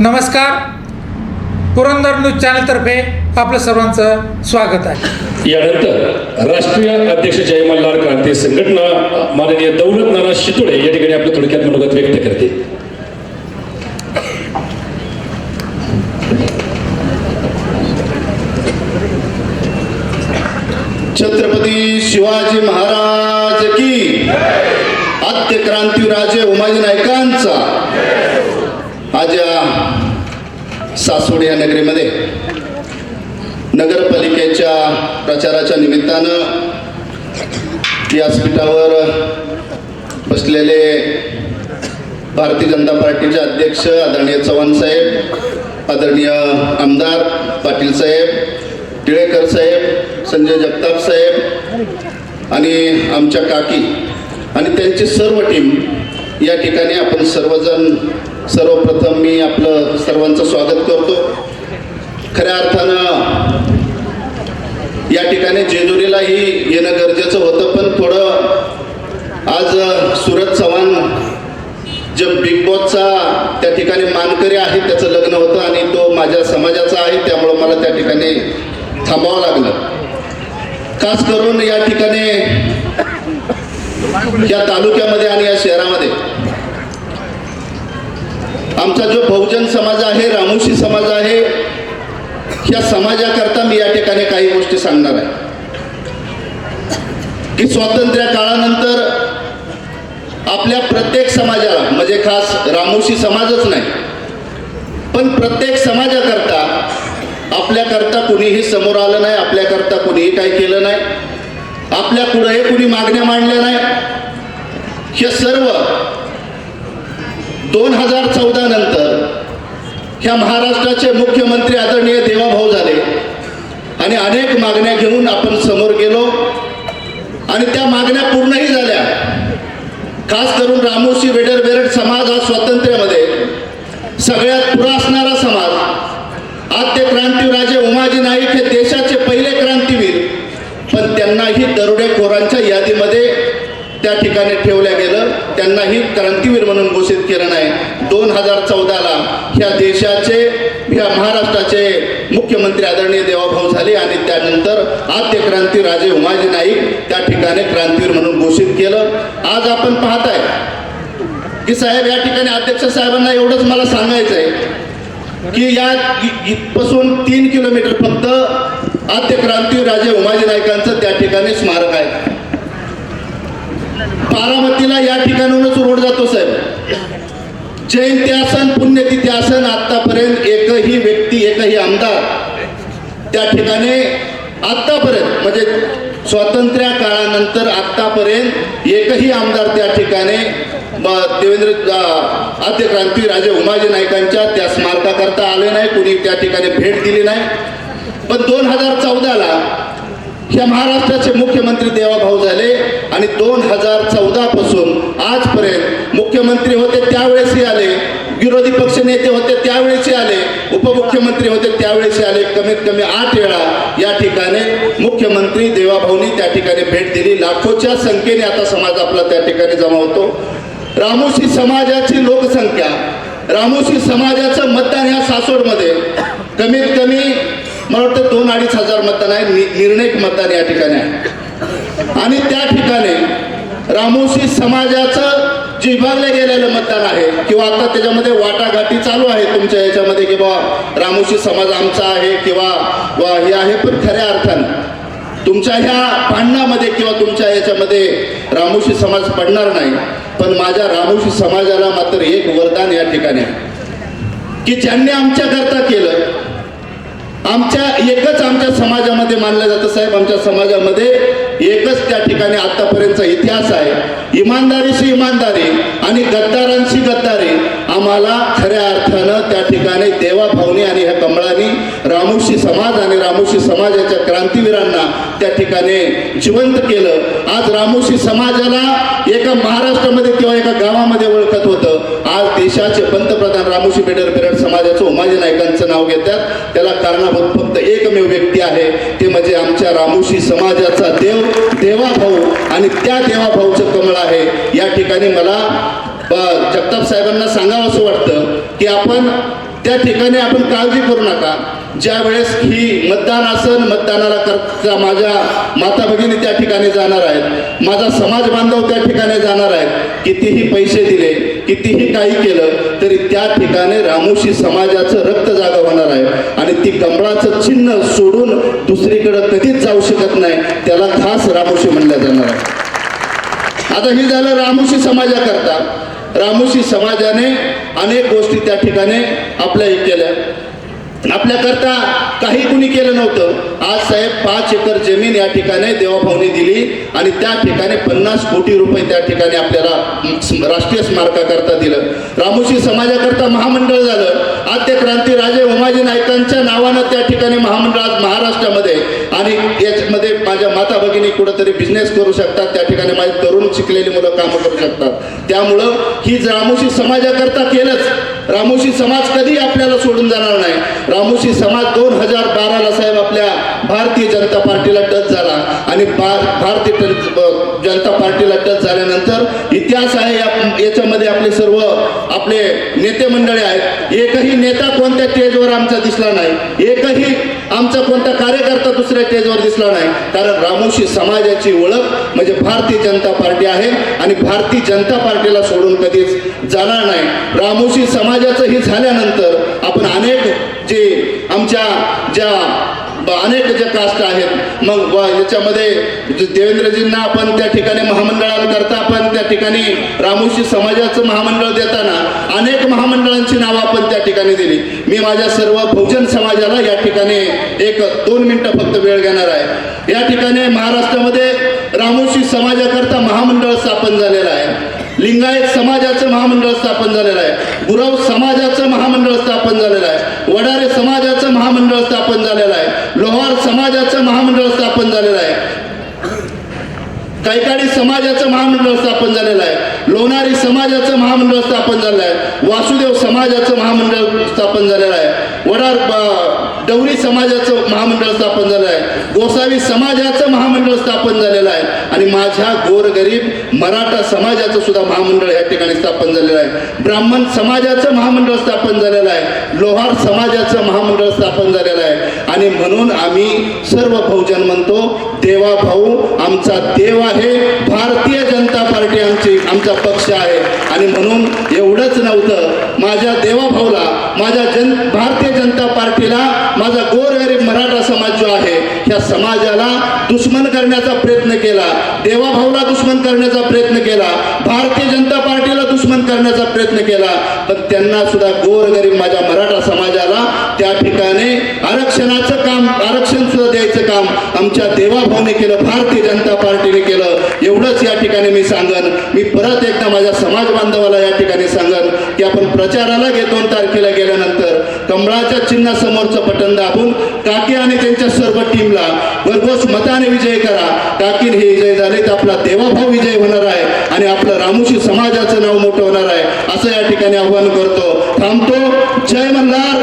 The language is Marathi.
नमस्कार. पुरंदर न्यूज चॅनलतर्फे आपलं सर्वांचं स्वागत आहे. यानंतर राष्ट्रीय अध्यक्ष जय मल्हार क्रांती संघटना माननीय दौलत नाना शितोळे या ठिकाणी आपलं थोडक्यात मनोगत व्यक्त करते. छत्रपती शिवाजी महाराज की. आद्य क्रांतीराजे उमाजी नायकांचा आज या सासवड या नगरीमध्ये नगरपालिकेच्या प्रचाराच्या निमित्तानं व्यासपीठावर बसलेले भारतीय जनता पार्टीचे अध्यक्ष आदरणीय चव्हाण साहेब आदरणीय आमदार पाटील साहेब टिळेकर साहेब संजय जगताप साहेब आणि आमच्या काकी आणि त्यांची सर्व टीम या ठिकाणी आपण सर्वजण सर्वप्रथम मी आपलं सर्वांचं स्वागत करतो. खऱ्या अर्थानं या ठिकाणी जेजुरीलाही येणं गरजेचं होतं पण थोडं आज सुरत चव्हाण जे बिग बॉसचा त्या ठिकाणी मानकरी आहे त्याचं लग्न होतं आणि तो माझ्या समाजाचा आहे त्यामुळं मला त्या ठिकाणी थांबावं लागलं. खास करून या ठिकाणी या तालुक्यामध्ये आणि या शहरामध्ये आमचा जो बहुजन समाज आहे रामोशी समाज आहे या समाजाकरता मी या ठिकाणी काही गोष्टी सांगणार आहे. की स्वातंत्र्य काळानंतर आपल्या प्रत्येक समाजाला म्हणजे खास रामोशी समाजच नाही पण प्रत्येक समाजाकरता आपल्याकरता कुणीही समोर आलं नाही आपल्याकरता कुणीही काही केलं नाही आपल्या पुढे कुणी मागण्या मांडल्या नाही हे सर्व दोन हजार चौदा नंतर ह्या महाराष्ट्राचे मुख्यमंत्री आदरणीय देवाभाऊ झाले. आणि अनेक मागण्या घेऊन आपण समोर गेलो. आणि त्या मागण्या पूर्णही झाल्या. खास करून रामोशी वेडर बेरड समाज हा स्वातंत्र्यामध्ये सगळ्यात पुरा असणारा समाज. आद्य क्रांतीराजे उमाजी नाईक हे देशाचे पहिले क्रांतीवीर. पण त्यांनाही दरोडेखोरांच्या यादीमध्ये त्या ठिकाणी ठेवल्या गेलं. त्यांनाही क्रांतीवीर म्हणून घोषित केलं नाही. दोन हजार चौदाला ह्या देशाचे ह्या महाराष्ट्राचे मुख्यमंत्री आदरणीय देवाभाऊ झाले आणि त्यानंतर आद्य क्रांती राजे उमाजी नाईक त्या ठिकाणी क्रांतीवीर म्हणून घोषित केलं. आज आपण पाहताय की साहेब या ठिकाणी अध्यक्ष साहेबांना एवढंच मला सांगायचं आहे की या इथपासून तीन किलोमीटर फक्त आद्य क्रांती राजे उमाजी नायकांचं त्या ठिकाणी स्मारक आहे. बारामतीला या ठिकाणाहूनच रोड जातो साहेब. जयंती आसन पुण्यतिथी आसन आतापर्यंत एकही व्यक्ती एकही आमदार त्या ठिकाणी आत्तापर्यंत म्हणजे स्वातंत्र्य काळानंतर आतापर्यंत एकही आमदार त्या ठिकाणी देवेंद्र आद्य क्रांती राजे उमाजी नायकांच्या त्या स्मारकाकरता आले नाही कुणी त्या ठिकाणी भेट दिली नाही. पण दोन हजार चौदाला ह्या महाराष्ट्राचे मुख्यमंत्री देवाभाऊ झाले आणि दोन हजार चौदा पासून आजपर्यंत मुख्यमंत्री होते त्यावेळेसही आले. विरोधी पक्ष नेते होते त्यावेळेसही आले. उपमुख्यमंत्री होते त्यावेळेसही आले. कमीत कमी आठ वेळा या ठिकाणी मुख्यमंत्री देवाभाऊनी त्या ठिकाणी भेट दिली. लाखोच्या संख्येने आता समाज आपला त्या ठिकाणी जमा होतो. रामोशी समाजाची लोकसंख्या रामोशी समाजाचं मतदान ह्या सासवडमध्ये कमीत कमी मला वाटतं दोन अडीच हजार मतदान आहे. नि- निर्णयक मतदान या ठिकाणी आहे. आणि त्या ठिकाणी रामोशी समाजाचं जे विभागलं गेलेलं मतदान आहे किंवा आता त्याच्यामध्ये वाटाघाटी चालू आहे तुमच्या याच्यामध्ये की बाबा रामोशी समाज आमचा आहे किंवा वा हे आहे पण खऱ्या अर्थानं तुमच्या ह्या भांडणामध्ये किंवा तुमच्या याच्यामध्ये रामोशी समाज पडणार नाही पण माझ्या रामोशी समाजाला मात्र एक वरदान या ठिकाणी आहे. की ज्यांनी आमच्याकरता केलं आमच्या एकच आमच्या समाजामध्ये मानलं जातं साहेब. आमच्या समाजामध्ये एकच त्या ठिकाणी आतापर्यंतचा इतिहास आहे. इमानदारीशी इमानदारी आणि गद्दारांशी गद्दारी. आम्हाला खऱ्या अर्थानं त्या ठिकाणी देवाभावनी आणि ह्या कमळानी रामोशी समाज आणि रामोशी समाजाच्या क्रांतीवीरांना त्या ठिकाणी जिवंत केलं. आज रामोशी समाजाला एका महाराष्ट्रामध्ये किंवा एका गावामध्ये ओळखत देशाचे पंतप्रधान रामोशी बेडर बिरड समाजाचं उमाजी नायकांचं नाव घेतात त्याला कारणाभूत फक्त एकमेव व्यक्ती आहे. ते म्हणजे आमच्या रामोशी समाजाचा देव देवाभाऊ आणि त्या देवाभाऊचं कमळ आहे. या ठिकाणी मला जगताप साहेबांना सांगावं असं वाटतं की आपण त्या ठिकाणी आपण काळजी करू नका. ज्या वेळेस ही मतदान असन मतदानाला करता माझ्या माता भगिनी त्या ठिकाणी जाणार आहेत. माझा समाज बांधव त्या ठिकाणी जाणार आहेत. कितीही पैसे दिले कितीही काही केलं तरी त्या ठिकाणी रामोशी समाजाचं रक्त जागा होणार आहे. आणि ती कमळाचं चिन्ह सोडून दुसरीकडे कधीच जाऊ शकत नाही. त्याला खास रामोशी म्हणल्या जाणार आहे. आता हे झालं रामोशी समाजाकरता. रामोशी समाजाने अनेक गोष्टी त्या ठिकाणी आपल्या हे केल्या. आपल्याकरता काही कुणी केलं नव्हतं. आज साहेब पाच एकर जमीन या ठिकाणी देवाभावनी दिली आणि त्या ठिकाणी पन्नास कोटी रुपये त्या ठिकाणी आपल्याला राष्ट्रीय स्मारकाकरता दिलं. रामोशी समाजाकरता महामंडळ झालं. आद्य क्रांती राजे उमाजी नायकांच्या नावानं त्या ठिकाणी महामंडळ आज महाराष्ट्रामध्ये आणि याच्यामध्ये माझ्या माता भगिनी कुठंतरी बिझनेस करू शकतात त्या ठिकाणी माझी तरुण शिकलेली मुलं कामं करू शकतात. त्यामुळं ही रामोशी समाजाकरता केलंच रामोशी समाज कधी आपल्याला सोडून जाणार नाही. रामोशी समाज दोन हजार बाराला साहेब आपल्या भारतीय जनता पार्टीला टच झाला आणि भारतीय जनता पार्टीला टच झाल्यानंतर इतिहास आहे याच्यामध्ये आपले सर्व आपले नेते मंडळी आहेत. एकही नेता कोणत्या स्टेजवर आमचा दिसला नाही. एकही आमचा कोणता कार्यकर्ता दुसऱ्या स्टेजवर दिसला नाही. कारण रामोशी समाजाची ओळख म्हणजे भारतीय जनता पार्टी आहे आणि भारतीय जनता पार्टीला सोडून कधीच जाणार नाही. रामोशी समाजाचं हे झाल्यानंतर आपण अनेक जे आमच्या ज्या अनेक ज्या कास्ट आहेत. मग याच्यामध्ये देवेंद्रजींना आपण त्या ठिकाणी महामंडळांकरता आपण त्या ठिकाणी रामोशी समाजाचं महामंडळ देताना अनेक महामंडळांची नावं आपण त्या ठिकाणी दिली. मी माझ्या सर्व बहुजन समाजाला या ठिकाणी एक दोन मिनटं फक्त वेळ घेणार आहे. या ठिकाणी महाराष्ट्रामध्ये रामोशी समाजाकरता महामंडळ स्थापन झालेलं आहे. लिंगायत समाजाचं महामंडळ स्थापन झालेलं आहे. गुरव समाजाचं महामंडळ स्थापन झालेलं आहे. वडारे समाजाचं महामंडळ स्थापन झालेलं आहे. लोहार समाजाचं महामंडळ स्थापन झालेलं आहे. कैकाडी समाजाचं महामंडळ स्थापन झालेलं आहे. लोणारी समाजाचं महामंडळ स्थापन झालेलं आहे. वासुदेव समाजाचं महामंडळ स्थापन झालेलं आहे. वडार डवरी समाजाचं महामंडळ स्थापन झालं आहे. गोसावी समाजाचं महामंडळ स्थापन झालेलं आहे. आणि माझ्या गोरगरीब मराठा समाजाचं सुद्धा महामंडळ या ठिकाणी स्थापन झालेलं आहे. ब्राह्मण समाजाचं महामंडळ स्थापन झालेलं आहे. लोहार समाजाचं महामंडळ स्थापन झालेलं आहे. आणि म्हणून आम्ही सर्व बहुजन म्हणतो देवा भाऊ आमचा देव आहे. भारतीय जनता पार्टी आमची आमचा पक्ष आहे. आणि म्हणून एवढंच नव्हतं. माझ्या देवा भाऊला माझ्या जन भारतीय जनता पार्टीला माझा गोरगरीब मराठा समाज जो आहे ह्या समाजाला दुश्मन करण्याचा प्रयत्न केला देवाभाऊला दुश्मन करण्याचा प्रयत्न केला भारतीय जनता पार्टीला दुश्मन करण्याचा प्रयत्न केला पण त्यांना सुद्धा गोरगरीब माझ्या मराठा समाजाला त्या ठिकाणी आरक्षणाचं काम आरक्षण सुद्धा द्यायचं काम आमच्या देवाभाऊने केलं भारतीय जनता पार्टीने केलं. एवढंच या ठिकाणी मी सांगन. मी परत एकदा माझ्या समाज बांधवाला या ठिकाणी सांगन की आपण प्रचाराला गे दोन तारखेला गेल्यानंतर कमळाच्या चिन्हासमोरचं बटन दाबून काकी आणि त्यांच्या सर्व टीमला भरघोस मताने विजय करा. टाकीन हे विजय झाले तर आपला देवाभाव विजय होणार आहे आणि आपलं रामोशी समाजाचं नाव मोठं होणार आहे. असं या ठिकाणी आव्हान करतो. थांबतो. जय मल्हार.